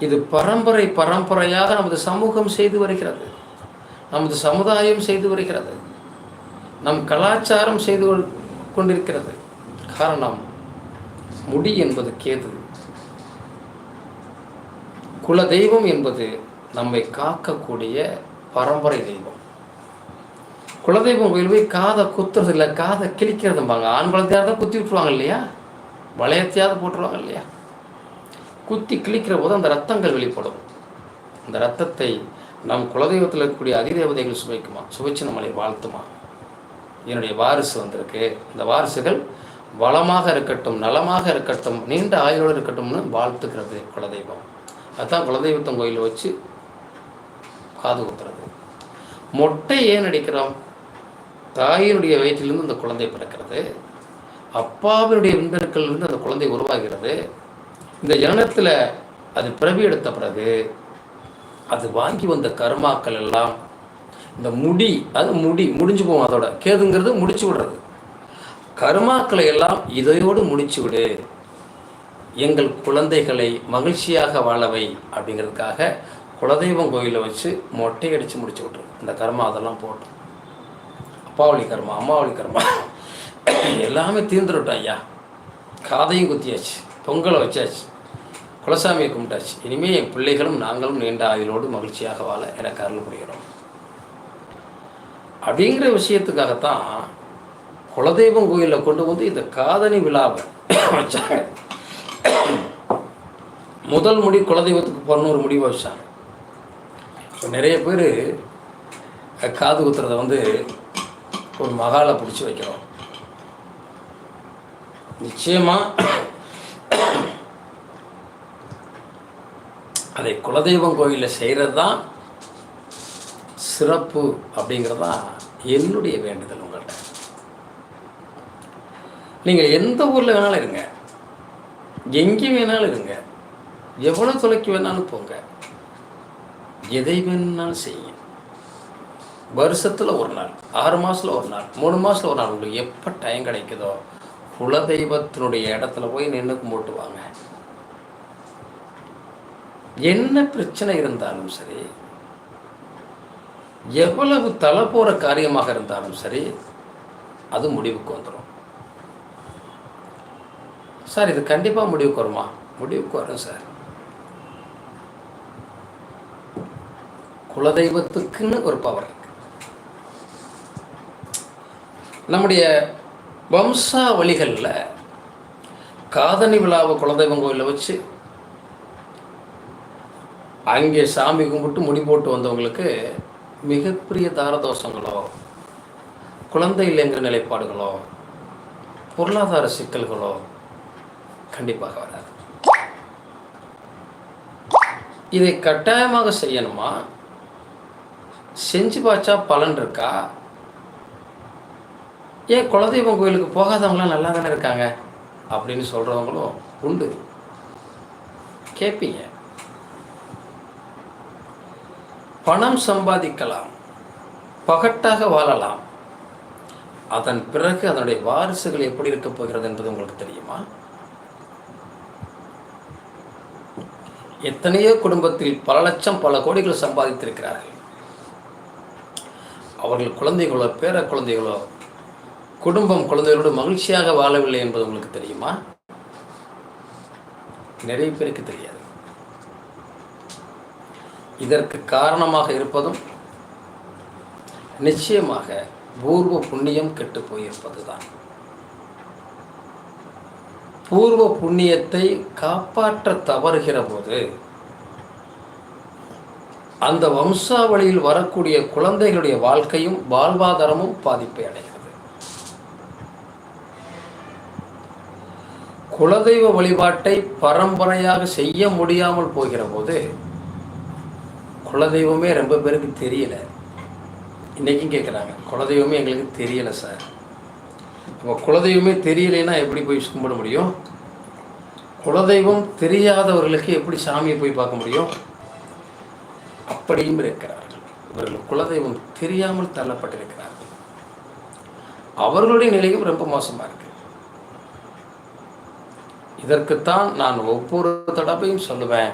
இது பரம்பரை பரம்பரையாக நமது சமூகம் செய்து வருகிறது. நமது சமுதாயம் செய்து வருகிறது. நம் கலாச்சாரம் செய்து கொள்- கொண்டிருக்கிறது. காரணம் முடி என்பது கேது. குல தெய்வம் என்பது நம்மை காக்கக்கூடிய பரம்பரை தெய்வம். குலதெய்வம் கோயில் போய் காதை குத்துறது இல்லை காதை கிழிக்கிறதும்பாங்க. ஆண் குழந்தையாக தான் குத்தி விட்டுருவாங்க இல்லையா? வளையத்தையாவது போட்டுருவாங்க இல்லையா? குத்தி கிழிக்கிற போது அந்த ரத்தங்கள் வெளிப்படும். அந்த ரத்தத்தை நம் குலதெய்வத்தில் இருக்கக்கூடிய அதிதேவதைகள் சுவைக்குமா? சுவைச்சு நம்மளை வாழ்த்துமா? என்னுடைய வாரிசு வந்திருக்கு. இந்த வாரிசுகள் வளமாக இருக்கட்டும் நலமாக இருக்கட்டும் நீண்ட ஆயுளோடு இருக்கட்டும்னு வாழ்த்துக்கிறது குலதெய்வம். அதுதான் குலதெய்வத்தம் கோயிலில் வச்சு காது குத்துறது. மொட்டை ஏன் அடிக்கிறோம்? தாயினுடைய வயிற்றிலிருந்து அந்த குழந்தை பிறக்கிறது. அப்பாவினுடைய விந்தணுக்களிலிருந்து அந்த குழந்தை உருவாகிறது. இந்த ஜனத்தில் அது பிறவி எடுத்த பிறகு அது வாங்கி வந்த கர்மாக்கள் எல்லாம் இந்த முடி அது முடி முடிஞ்சு போகும் அதோட கேதுங்கிறது முடிச்சு விடுறது. கர்மாக்களை எல்லாம் இதையோடு முடிச்சு விடு. எங்கள் குழந்தைகளை மகிழ்ச்சியாக வாழவை அப்படிங்கிறதுக்காக குலதெய்வம் கோயிலை வச்சு மொட்டை அடித்து முடிச்சு விட்ரு இந்த கர்மா அதெல்லாம் போட்டோம். அப்பாவளி கர்மா அம்மாவளி கர்மா எல்லாமே தீர்ந்துருட்டோம் ஐயா. காதையும் குத்தியாச்சு பொங்கலை வச்சாச்சு. குலசாமியை கும்பிட்டாச்சு. இனிமேல் என் பிள்ளைகளும் நாங்களும் நீண்ட ஆயுளோடு மகிழ்ச்சியாக வாழ எனக்கு அருள் புரிகிறோம். அப்படிங்கிற விஷயத்துக்காகத்தான் குலதெய்வம் கோயிலில் கொண்டு வந்து இந்த காதணி விழாவை வச்சாங்க. முதல் முடி குலதெய்வத்துக்கு போடணும் ஒரு முடிவை வச்சாங்க. நிறைய பேர் காது குத்துறத வந்து ஒரு மகாலை பிடிச்சி வைக்கிறோம். நிச்சயமாக அதை குலதெய்வம் கோயிலில் செய்கிறது தான் சிறப்பு அப்படிங்கிறது தான் என்னுடைய வேண்டுதல் உங்கள்கிட்ட நீங்கள் எந்த ஊரில் வேணாலும் இருங்க. எங்கே வேணாலும் இருங்க. எவ்வளோ தொலைக்கு வேணாலும் போங்க. எதை வேணாலும் செய்யுங்க. வருஷத்தில் ஒரு நாள் ஆறு மாதத்தில் ஒரு நாள் மூணு மாதத்தில் ஒரு நாள் உங்களுக்கு எப்போ டைம் கிடைக்குதோ குலதெய்வத்தினுடைய இடத்துல போய் நின்று கும்பிட்டு வாங்க என்ன பிரச்சனை இருந்தாலும் சரி எவ்வளவு தலை போகிற காரியமாக இருந்தாலும் சரி அது முடிவுக்கு வந்துடும் சார் இது கண்டிப்பாக முடிவுக்கு வருமா? முடிவுக்கு வரும் சார். குலதெய்வத்துக்குன்னு ஒரு பவர் இருக்கு. நம்முடைய வம்சாவளிகளில் காதணி விழாவை குலதெய்வம் கோயிலில் வச்சு அங்கே சாமி கும்பிட்டு முடி போட்டு வந்தவங்களுக்கு மிகப்பெரிய தாரதோஷங்களோ குழந்தை இல்லைங்கிற நிலைப்பாடுகளோ பொருளாதார சிக்கல்களோ கண்டிப்பாக வராது. இதை கட்டாயமாக செய்யணுமா? செஞ்சு பார்த்தா பலன் இருக்கா? ஏன் குலதெய்வம் கோயிலுக்கு போகாதவங்களாம் நல்லா தானே இருக்காங்க? அப்படின்னு சொல்கிறவங்களும் உண்டு. கேட்பீங்க பணம் சம்பாதிக்கலாம் பகட்டாக வாழலாம். அதன் பிறகு அதனுடைய வாரிசுகள் எப்படி இருக்க போகிறது என்பது உங்களுக்கு தெரியுமா? எத்தனையோ குடும்பத்தில் பல லட்சம் பல கோடிகள் சம்பாதித்திருக்கிறார்கள். அவர்கள் குழந்தைகளோ பேர குழந்தைகளோ குடும்பம் குழந்தைகளோடு மகிழ்ச்சியாக வாழவில்லை என்பது உங்களுக்கு தெரியுமா? நிறைய பேருக்கு தெரியாது. இதற்கு காரணமாக இருப்பதும் நிச்சயமாக பூர்வ புண்ணியம் கெட்டு போயிருப்பதுதான். பூர்வ புண்ணியத்தை காப்பாற்ற தவறுகிற போது அந்த வம்சாவளியில் வரக்கூடிய குழந்தைகளுடைய வாழ்க்கையும் வாழ்வாதாரமும் பாதிப்பை அடைகிறது. குலதெய்வ வழிபாட்டை பரம்பரையாக செய்ய முடியாமல் போகிற போது குலதெய்வமே ரொம்ப பேருக்கு தெரியலை. இன்றைக்கும் கேட்குறாங்க குலதெய்வமே எங்களுக்கு தெரியலை சார். அப்போ குலதெய்வமே தெரியலைன்னா எப்படி போய் கும்பிட முடியும்? குலதெய்வம் தெரியாதவர்களுக்கு எப்படி சாமியை போய் பார்க்க முடியும்? அப்படியும் இருக்கிறார்கள். இவர்கள் குலதெய்வம் தெரியாமல் தள்ளப்பட்டிருக்கிறார்கள். அவர்களுடைய நிலையும் ரொம்ப மோசமாக இருக்கு. இதற்குத்தான் நான் ஒவ்வொரு தடவையும் சொல்லுவேன்.